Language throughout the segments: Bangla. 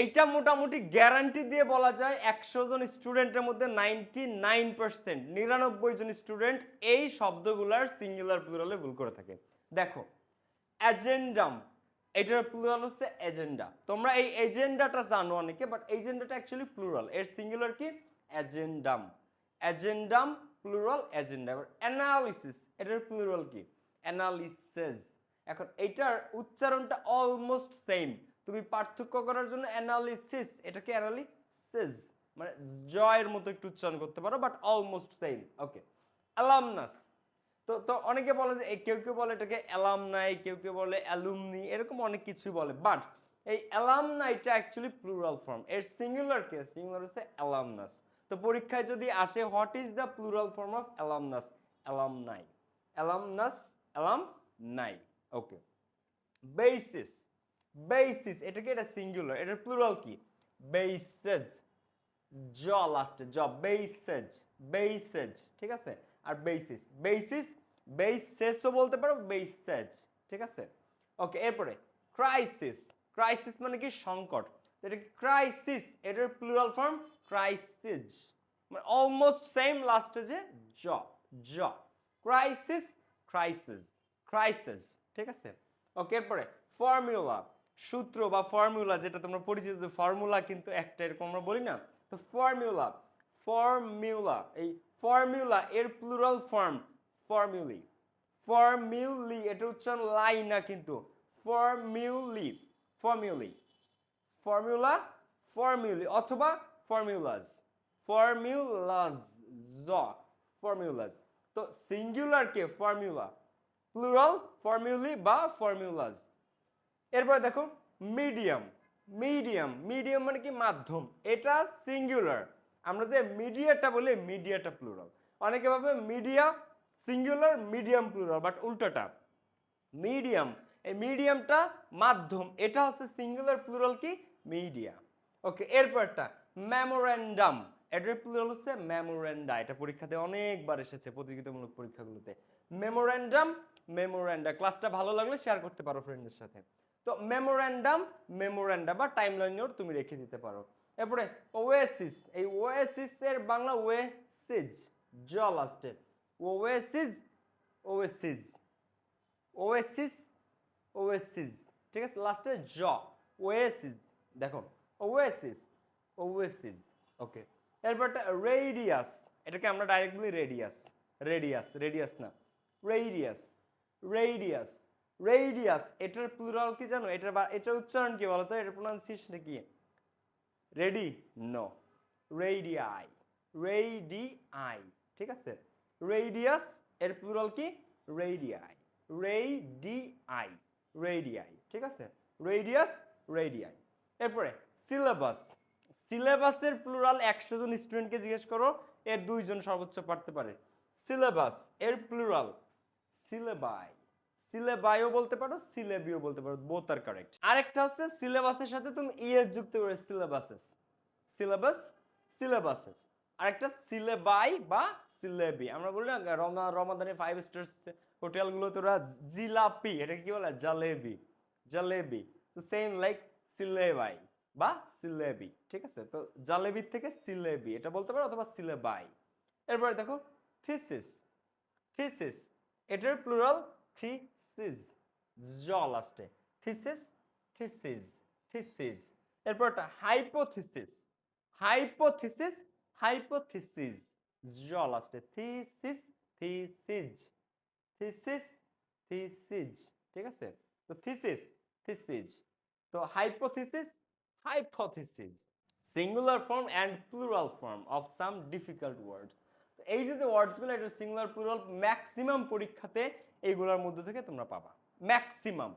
এইটা মোটামুটি গ্যারান্টি দিয়ে বলা যায় একশো জন স্টুডেন্টের মধ্যে নাইনটি নাইন পার্সেন্ট নিরানব্বই জন স্টুডেন্ট এই শব্দগুলার সিঙ্গুলার প্লুরালে ভুল করে থাকে। দেখো অ্যাজেন্ডাম এটার প্লুরাল হচ্ছে এজেন্ডা তোমরা এই এজেন্ডাটা জানো অনেকে বাট এজেন্ডাটা অ্যাকচুয়ালি প্লুরাল এর সিঙ্গুলার কি? অ্যাজেন্ডাম অ্যাজেন্ডাম প্লুরাল এজেন্ডা এবার অ্যানালিসিস এটার প্লুরাল কি? অ্যানালিসিস এখন এটার উচ্চারণটা অলমোস্ট সেম তুমি পার্থক্য করার জন্য অ্যানালিসিস এটাকে অ্যানালিসিস মানে জয়ের মতো একটু উচ্চারণ করতে পারো but almost same okay alumnus তো তো অনেকে বলে যে কেউ কেউ বলে এটাকে অ্যালামনাই কেউ কেউ বলে অ্যালুমনি এরকম অনেক কিছুই বলে বাট এই অ্যালামনাইটা অ্যাকচুয়ালি প্লুরাল ফর্ম এর সিঙ্গুলার কে? সিঙ্গুলার হচ্ছে অ্যালামনাস তো পরীক্ষায় যদি আসে what is the plural form of alumnus alumni alumnus alumni okay basis basis এটাকে এটা সিঙ্গুলার এটার প্লুরাল কি? বেসেস জ লাস্টে জ বেসেজ বেসেজ ঠিক আছে? আর বেসিস বেসিস বেসেসও বলতে পারো বেসেজ ঠিক আছে? ওকে এরপরে ক্রাইসিস ক্রাইসিস মানে কি? সংকট, এটা ক্রাইসিস এটার প্লুরাল ফর্ম ক্রাইসিস মানে অলমোস্ট সেম লাস্টে যে জ জ ক্রাইসিস ক্রাইসিস ক্রাইসিস ঠিক আছে? ওকে এরপরে ফর্মুলা সূত্র বা ফর্মুলা যেটা তোমরা পরিচিত ফর্মুলা কিন্তু একটা, এরকম আমরা বলি না। তো ফর্মুলা ফর্মুলা এই ফর্মুলা এর প্লুরাল ফর্ম ফর্মুলি ফর্মিউলি এটা উচ্চারণ লাই না কিন্তু। ফর্মিউলি ফর্মিউলি ফর্মুলা ফর্মিউলি অথবা ফর্মুলাস ফর্মুলাস জ ফর্মুলাস তো সিঙ্গুলার কে ফর্মুলা প্লুরাল ফর্মুলি বা ফর্মুলাস এরপর দেখো মিডিয়াম মিডিয়াম মিডিয়াম মানে কি মাধ্যম? এটা সিঙ্গুলার আমরা যে মিডিয়াটা বলি মিডিয়াটা প্লুরাল অনেকে ভাবে media singular medium plural but উল্টাটা। Medium এই মিডিয়ামটা মাধ্যম। এটা হচ্ছে সিঙ্গুলার প্লুরাল কি? মিডিয়া ওকে এরপরটা মেমোরেন্ডাম এটার প্লুরাল হচ্ছে মেমোরেন্ডা এটা পরীক্ষাতে অনেকবার এসেছে প্রতিযোগিতামূলক পরীক্ষাগুলোতে। মেমোরেন্ডাম মেমোরেন্ডা ক্লাসটা ভালো লাগলে শেয়ার করতে পারো ফ্রেন্ডের সাথে। তো মেমোরেন্ডাম মেমোরেন্ডা বা টাইমলাইন নোট তুমি রেখে দিতে পারো। এরপরে ওয়েসিস এই ওয়েসিস এর বাংলা ওয়েসিস জ লাস্টে ওয়েসিস ওয়েসিস ওয়েসিস ওয়েসিস ঠিক আছে? লাস্টে জ ওয়েসিস দেখো ওয়েসিস ওয়েসিস ওকে এরপরটা রেডিয়াস এটাকে আমরা ডাইরেক্ট বলি রেডিয়াস রেডিয়াস রেডিয়াস না রেডিয়াস রেডিয়াস রেডিয়াস এটার প্লুরাল কি জানো? এটার এটার উচ্চারণ কি বলতো? এটার প্রোনাউন্সিয়েশন কি? রেডি নো রেডিয়াই রেডিআই ঠিক আছে? রেডিয়াস এর প্লুরাল কি? রেডিআই রেডিআই রেডিআই ঠিক আছে? রেডিয়াস রেডিআই এরপরে সিলেবাস সিলেবাসের প্লুরাল একশো জন স্টুডেন্টকে জিজ্ঞেস করো, এর দুইজন সর্বোচ্চ পারতে পারে। সিলেবাস এর প্লুরাল সিলেবাই সিলেবাইও বলতে পারো, সিলেবিও বলতে পারো বোথ আর কারেক্ট আরেকটা হচ্ছে সিলেবাসের সাথে তুমি ইএস যুক্ত করে সিলেবাসেস সিলেবাস সিলেবাসেস আরেকটা সিলেবাই বা সিলেবি আমরা বলি না রমা রমাদানে ফাইভ স্টার্স হোটেলগুলোতে ওরা জিলাপি এটা কি বলে? জালেবি জালেবি সেম লাইক সিলেবাই বা সিলেবি ঠিক আছে? তো জালেবির থেকে সিলেবি এটা বলতে পারো অথবা সিলেবাই এরপরে দেখো থিসিস থিসিস এটার প্লুরাল থিসিস জ লাস্টে থিসিস থিসিস থিসিস এরপরটা হাইপোথিসিস হাইপোথিসিস হাইপোথিসিস জ লাস্টে থিসিস থিসিস থিসিস থিসিস ঠিক আছে? তো থিসিস থিসিস তো hypothesis hypothesis singular form and plural form of some difficult words এই যে ওয়ার্ডসগুলো এটা সিঙ্গুলার প্লুরাল ম্যাক্সিমাম পরীক্ষাতে এইগুলোর মধ্যে থেকে তোমরা পাবা। ম্যাক্সিমাম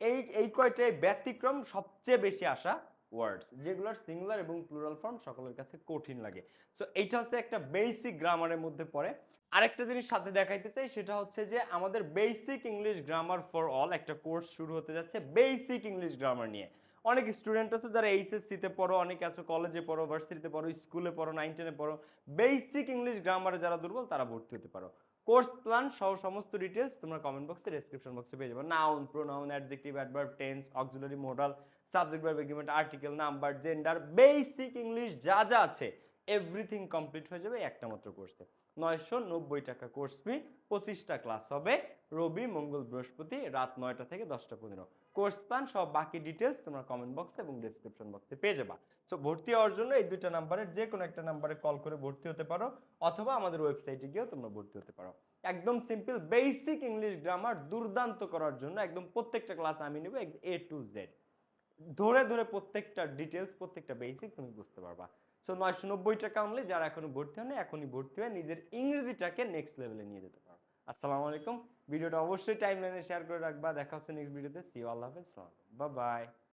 এই এই কয়টাই ব্যতিক্রম সবচেয়ে বেশি আসা ওয়ার্ডস যেগুলোর সিঙ্গুলার এবং প্লুরাল ফর্ম সকলের কাছে কঠিন লাগে। সো এইটা হচ্ছে একটা বেসিক গ্রামারের মধ্যে পড়ে। আরেকটা জিনিস সাথে দেখাইতে চাই, সেটা হচ্ছে যে আমাদের basic English grammar for all একটা কোর্স শুরু হতে যাচ্ছে বেসিক ইংলিশ গ্রামার নিয়ে। অনেক স্টুডেন্ট আছে যারা এইচএসসিতে পড়ো, অনেক আছে কলেজে পড়ো ভার্সিটিতে পড়ো স্কুলে পড়ো নাইন টেনে পড়ো। বেসিক ইংলিশ গ্রামারে যারা দুর্বল, তারা ভর্তি হতে পারো। কোর্স প্ল্যান সহ সমস্ত ডিটেলস তোমরা কমেন্ট বক্সে ডেসক্রিপশন বক্সে পেয়ে যাবে। Noun pronoun adjective adverb tense auxiliary modal subject verb agreement article number gender basic English যা যা আছে। এভরিথিং কমপ্লিট হয়ে যাবে একটা মাত্র কোর্সে নয়শো নব্বই টাকা কোর্স ফি পঁচিশটা ক্লাস হবে, রবি, মঙ্গল, বৃহস্পতি, রাত নয়টা থেকে দশটা পনেরো। কোর্স প্ল্যান সব বাকি ডিটেলস তোমরা কমেন্ট বক্সে এবং ডিসক্রিপশন বক্সে পেয়ে যাবা। সো ভর্তি হওয়ার জন্য এই দুইটা নাম্বারের যে কোনো একটা নাম্বারে কল করে ভর্তি হতে পারো, অথবা আমাদের ওয়েবসাইটে গিয়েও তোমরা ভর্তি হতে পারো। একদম সিম্পল বেসিক ইংলিশ গ্রামার দুর্দান্ত করার জন্য একদম প্রত্যেকটা ক্লাস আমি নেব এ টু জেড। ধরে ধরে প্রত্যেকটা ডিটেলস প্রত্যেকটা বেসিক তুমি বুঝতে পারবা। সো নয়শো নব্বই টাকা অনলি যারা এখনও ভর্তি হয়নি এখনই ভর্তি হয়ে নিজের ইংরেজিটাকে নেক্সট লেভেলে নিয়ে যেতে পারো। আসসালামু আলাইকুম। ভিডিওটা অবশ্যই টাইম লাইনে শেয়ার করে রাখবা। দেখা হচ্ছে নেক্সট ভিডিওতে সি আল্লাহ হাফেজ। বা বাই